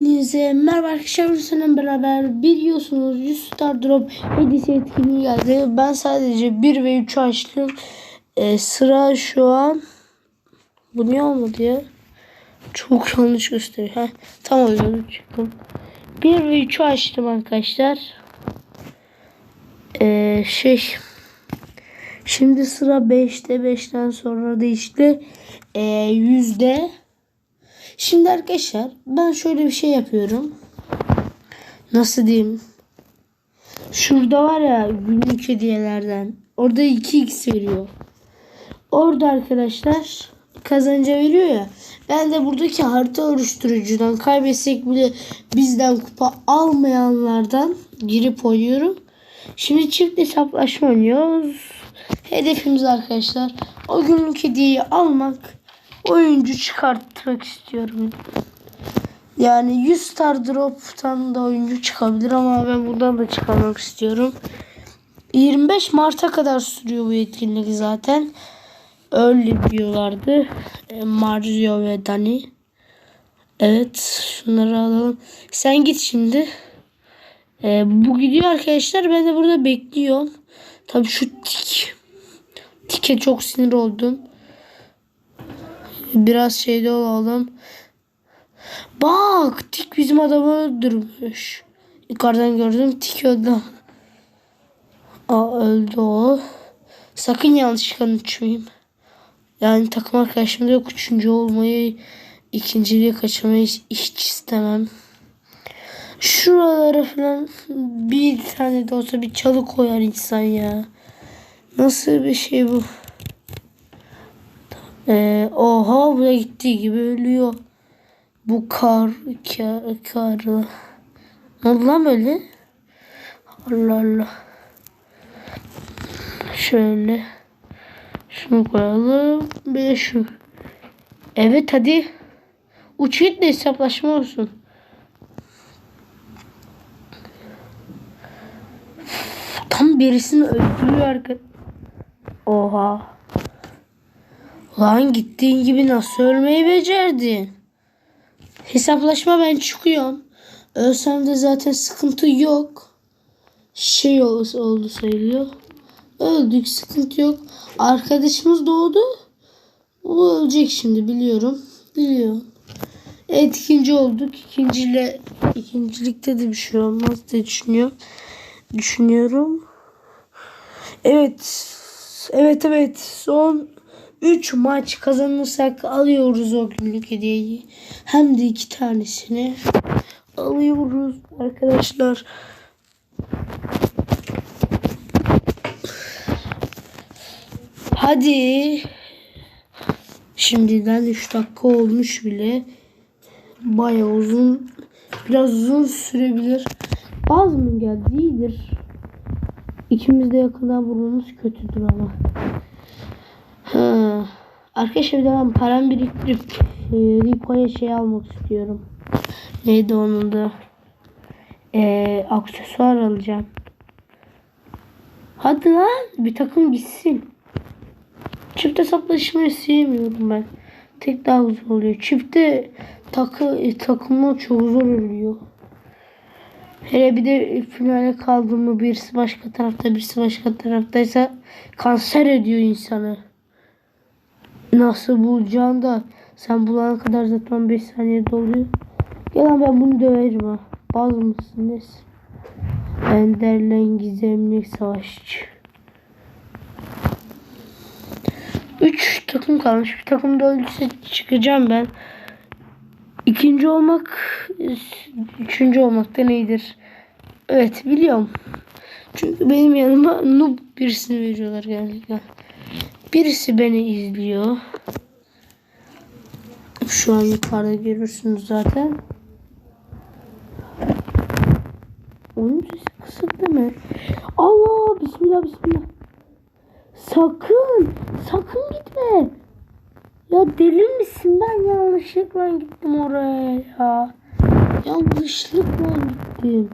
Hepinize merhaba arkadaşlar seninle beraber biliyorsunuz 100 star drop hediyesi etkinliği geldi. Ben sadece 1 ve 3 açtım. Ee, sıra şu an bu niye olmadı ya? Çok yanlış gösteriyor. Heh, tam öyle çıktım. 1 ve 3'ü açtım arkadaşlar. Ee, şey şimdi sıra 5'te 5'ten sonra da işte ee, yüzde Şimdi arkadaşlar ben şöyle bir şey yapıyorum. Nasıl diyeyim? Şurada var ya günlük hediyelerden. Orada 2x veriyor. Orada arkadaşlar kazanca veriyor ya. Ben de buradaki harita oluşturucudan kaybetsek bile bizden kupa almayanlardan girip oynuyorum. Şimdi çift hesaplaşma oynuyoruz. Hedefimiz arkadaşlar o günlük hediyeyi almak oyuncu çıkartmak istiyorum. Yani 100 star drop'tan da oyuncu çıkabilir ama ben buradan da çıkarmak istiyorum. 25 Mart'a kadar sürüyor bu etkinlik zaten. Öyle diyorlardı. E, Mario ve Dani. Evet şunları alalım. Sen git şimdi. E, bu gidiyor arkadaşlar. Ben de burada bekliyorum. Tabii şu tik. Tike çok sinir oldum. Biraz şeyde olalım. Bak tik bizim adamı öldürmüş. Yukarıdan gördüm tik öldü. Aa öldü o. Sakın yanlışlıkla uçmayayım. Yani takım arkadaşım da yok. Üçüncü olmayı ikinciliği kaçırmayı hiç istemem. Şuralara falan bir tane de olsa bir çalı koyar insan ya. Nasıl bir şey bu? Ee, oha buraya gittiği gibi ölüyor. Bu kar, kar, karı. Ne oldu lan böyle? Allah Allah. Şöyle. Şunu koyalım. Bir de şu. Evet hadi. Uç git hesaplaşma olsun. Tam birisini öldürüyor arkadaşlar. Oha. Lan gittiğin gibi nasıl ölmeyi becerdin? Hesaplaşma ben çıkıyorum. Ölsem de zaten sıkıntı yok. Şey oldu sayılıyor. Öldük sıkıntı yok. Arkadaşımız doğdu. O ölecek şimdi biliyorum. Biliyorum. Evet ikinci olduk. İkinciyle ikincilikte de bir şey olmaz diye düşünüyorum. Düşünüyorum. Evet. Evet evet. Son 3 maç kazanırsak alıyoruz o günlük hediyeyi. Hem de iki tanesini alıyoruz arkadaşlar. Hadi. Şimdiden 3 dakika olmuş bile. Baya uzun. Biraz uzun sürebilir. Az mı geldi? İyidir. İkimiz de yakından vurmamız kötüdür ama. Ha. Arkadaşlar ben param biriktirip e, Rico'ya şey almak istiyorum. Neydi onun da? E, aksesuar alacağım. Hadi lan bir takım gitsin. Çift hesaplaşmayı sevmiyorum ben. Tek daha güzel oluyor. Çifte takı e, takımı çok zor oluyor. Hele bir de finale kaldı mı birisi başka tarafta birisi başka taraftaysa kanser ediyor insanı. Nasıl bulacağını da sen bulana kadar zaten 5 saniye doluyor. Gel lan ben bunu döverim ha. Baz mısınız? Enderlen gizemli savaşçı. 3 takım kalmış. Bir takım da öldüyse çıkacağım ben. İkinci olmak üçüncü olmaktan iyidir. Evet biliyorum. Çünkü benim yanıma noob birisini veriyorlar genellikle. Birisi beni izliyor. Şu an yukarıda görürsünüz zaten. Onun sesi kısık değil mi? Allah bismillah bismillah. Sakın sakın gitme. Ya deli misin ben yanlışlıkla gittim oraya ya. Yanlışlıkla gittim.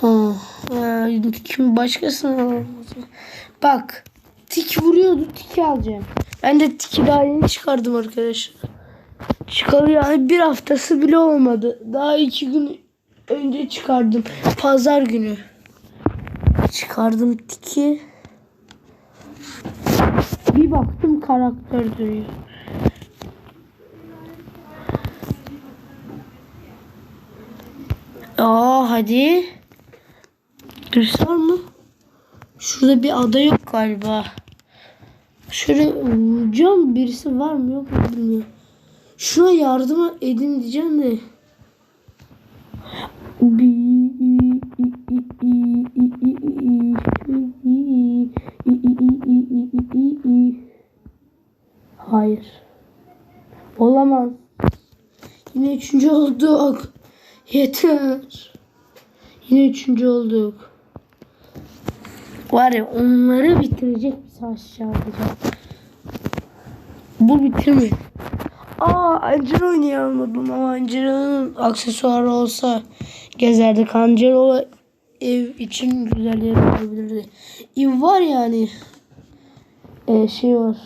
Ha, kim başkasına Bak tik vuruyordu tiki alacağım. Ben de tiki daha yeni çıkardım arkadaşlar. Çıkalı yani bir haftası bile olmadı. Daha iki gün önce çıkardım. Pazar günü. Çıkardım tiki. Bir baktım karakter duruyor. Aa hadi. Birisi var mı? Şurada bir ada yok galiba. Şöyle vuracağım birisi var mı yok mu bilmiyorum. Şuna yardım edin diyeceğim de. Hayır. Olamaz. Yine üçüncü olduk. Yeter. Yine üçüncü olduk. Var ya onları bitirecek bir savaş çağıracağım. Bu bitirmiyor. Aa Angelo oynayamadım ama Angelo'nun aksesuarı olsa gezerdik. Angelo ev için güzel yer olabilirdi. Ev var yani. Ee, şey var.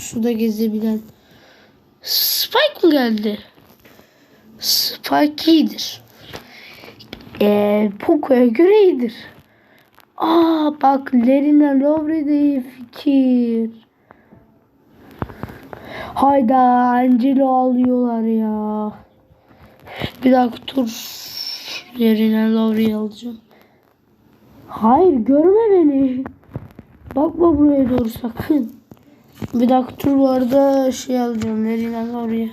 Suda gezebilen. Spike mı geldi? Spike iyidir. Ee, Poco'ya göre iyidir. Aa bak Lerina Lovre de iyi fikir. Hayda Angelo alıyorlar ya. Bir dakika dur. Lerina Lovre'yi alacağım. Hayır görme beni. Bakma buraya doğru sakın. Bir dakika dur bu arada şey alacağım. Lerina Lovre'yi.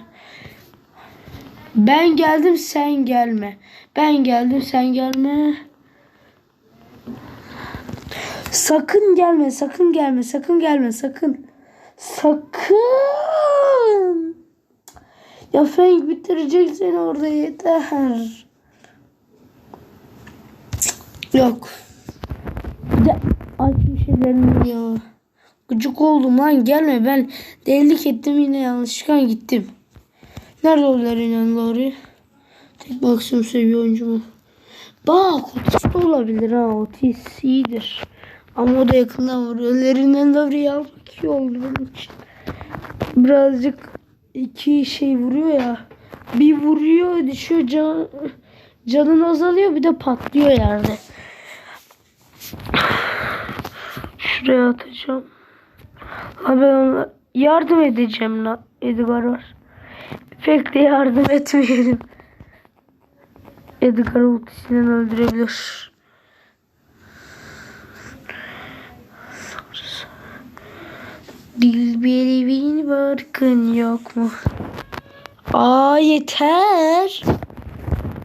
Ben geldim sen gelme. Ben geldim sen gelme. Sakın gelme, sakın gelme, sakın gelme, sakın. Sakın. Ya Frank bitirecek seni orada yeter. Yok. Bir de açmış şeylerim ya. Gıcık oldum lan gelme ben delilik ettim yine yanlışlıkla gittim. Nerede o Lerin'in oraya? Tek maksimum seviye oyuncu mu? Bak Otis de olabilir ha Otis iyidir. Ama o da yakından vuruyor. Lerinden Lavri'yi almak iyi oldu benim için. Birazcık iki şey vuruyor ya. Bir vuruyor düşüyor can, canın azalıyor bir de patlıyor yerde. Şuraya atacağım. Ben ona yardım edeceğim lan. Edgar var. Pek de yardım etmeyelim. Edgar ultisinden öldürebilir. Bilbilivin barkın yok mu? Aa yeter.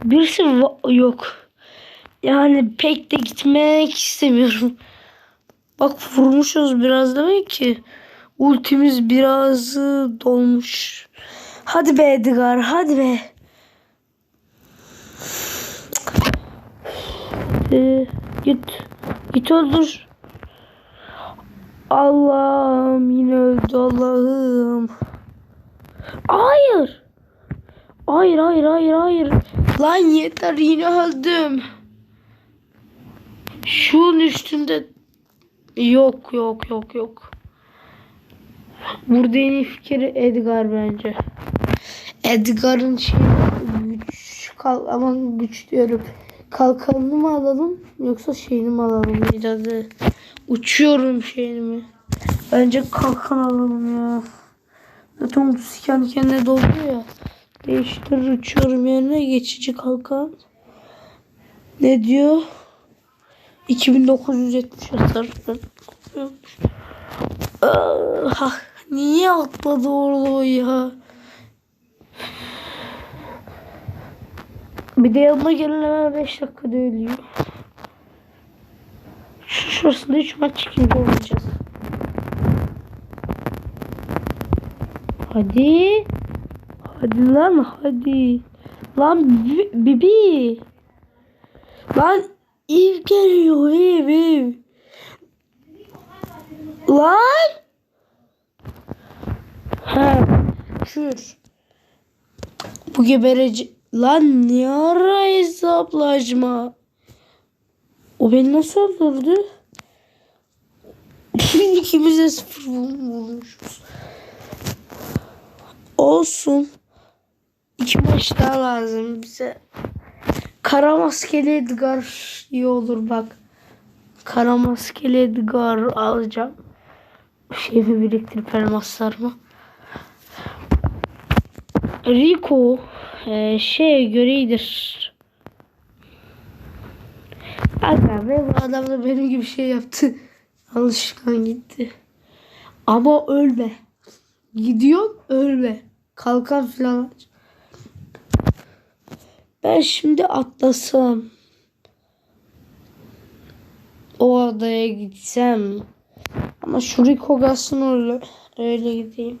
Birisi yok. Yani pek de gitmek istemiyorum. Bak vurmuşuz biraz demek ki. Ultimiz biraz dolmuş. Hadi be Edgar hadi be. Ee, git. Git öldür. Allah'ım yine öldü Allah'ım. Hayır. Hayır hayır hayır hayır. Lan yeter yine öldüm. Şunun üstünde yok yok yok yok. Burada en iyi fikri Edgar bence. Edgar'ın şey güç kal ama güç diyorum. Kalkanını mı alalım yoksa şeyini mi alalım biraz da uçuyorum şeyini mi? Bence kalkan alalım ya. Zaten ultisi kendi kendine doluyor ya. Değiştirir uçuyorum yerine geçici kalkan. Ne diyor? 2970 atar. Ah, niye atladı orada o ya? Bir de yanına gelen hemen 5 dakikada ölüyor. Şu şurasında 3 maç ikinci olacağız. Hadi. Hadi lan hadi. Lan Bi- Bibi. Lan ev geliyor ev ev. Lan. Ha. Şur. Bu gebereci. Lan ne ara hesaplaşma. O beni nasıl öldürdü? ikimiz de sıfır bul- bulmuşuz. Olsun. İki maç daha lazım bize. Kara maskeli Edgar iyi olur bak. Kara maskeli Edgar alacağım. Şeyimi biriktirip elmaslarımı. Rico e, şeye göre iyidir. Aga be bu adam da benim gibi şey yaptı. Alışkan gitti. Ama ölme. Gidiyor ölme. Kalkan falan aç. Ben şimdi atlasam. O adaya gitsem. Ama gelsin öyle, öyle gideyim.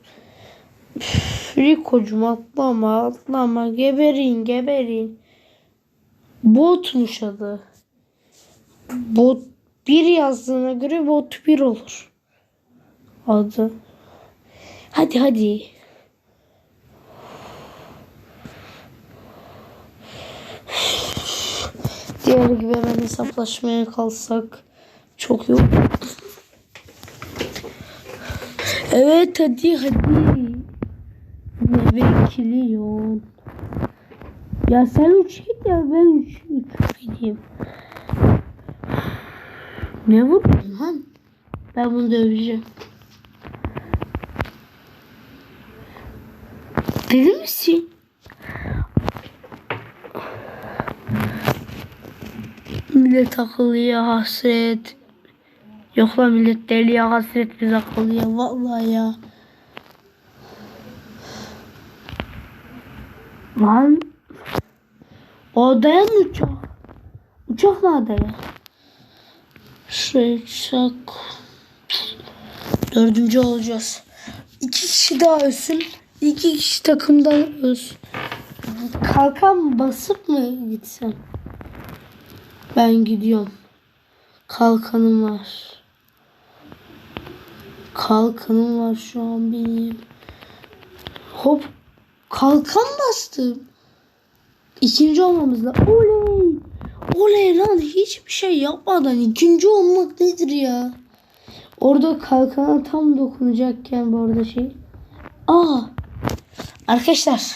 Üf, Rico'cum atlama atlama geberin geberin. Botmuş adı. Bot bir yazdığına göre bot bir olur. Adı. Hadi hadi. Diğer gibi hemen hesaplaşmaya kalsak çok yok. Evet hadi hadi. Ne bekliyorsun? Ya sen uç git ya ben uç, uçup gideyim. Ne vurdun lan? Ben bunu döveceğim. Deli misin? Millet akıllıya hasret. Yok lan millet deliye hasret biz akıllıya. Vallahi ya. Lan. O adaya mı uçak? Uçak mı adaya? Şuraya uçak. Dördüncü olacağız. İki kişi daha ölsün. İki kişi takımdan ölsün. Kalkan basıp mı gitsem? Ben gidiyorum. Kalkanım var. Kalkanım var şu an benim. Hop. Kalkan bastım. İkinci olmamız lazım. Oley. Oley lan hiçbir şey yapmadan ikinci olmak nedir ya? Orada kalkana tam dokunacakken bu arada şey. Aa. Arkadaşlar.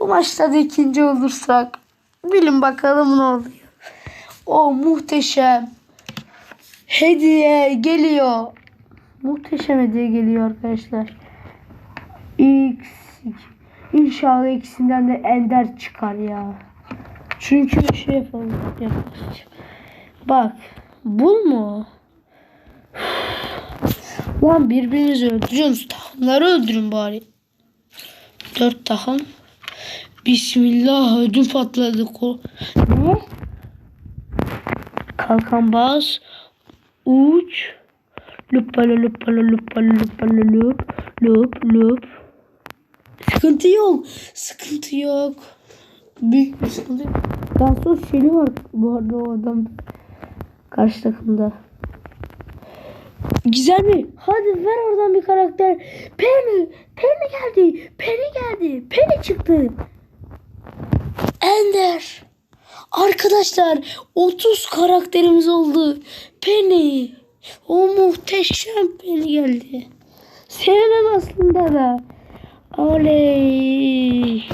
Bu maçta da ikinci olursak bilin bakalım ne oluyor. O muhteşem hediye geliyor. Muhteşem hediye geliyor arkadaşlar. X İnşallah ikisinden de ender çıkar ya. Çünkü şey yapalım. Bak. Bul mu? Lan birbirinizi öldürüyorsunuz. Takımları öldürün bari. Dört takım. Bismillah ödüm patladı. Ne? Kalkan bas. Uç. Lupala lupala lupala lupala lup. Lup lup. Sıkıntı yok. Sıkıntı yok. Büyük bir sıkıntı yok. Dansöz şeyi var bu arada o adam. Karşı takımda. Güzel mi? Hadi ver oradan bir karakter. Penny. Penny geldi. Penny geldi. Penny çıktı. Ender. Arkadaşlar 30 karakterimiz oldu. Penny. O muhteşem Penny geldi. Sevmem aslında da. Oley.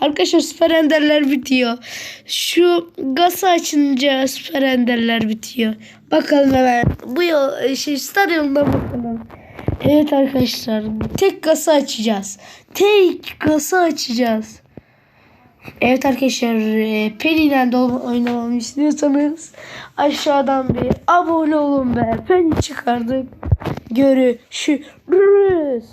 Arkadaşlar süper enderler bitiyor. Şu gasa açınca süper enderler bitiyor. Bakalım hemen. Bu yol şey star yoluna bakalım. Evet arkadaşlar. Tek gasa açacağız. Tek gasa açacağız. Evet arkadaşlar e, Penny ile de oynamamı istiyorsanız aşağıdan bir abone olun be. Penny çıkardık. Görüşürüz.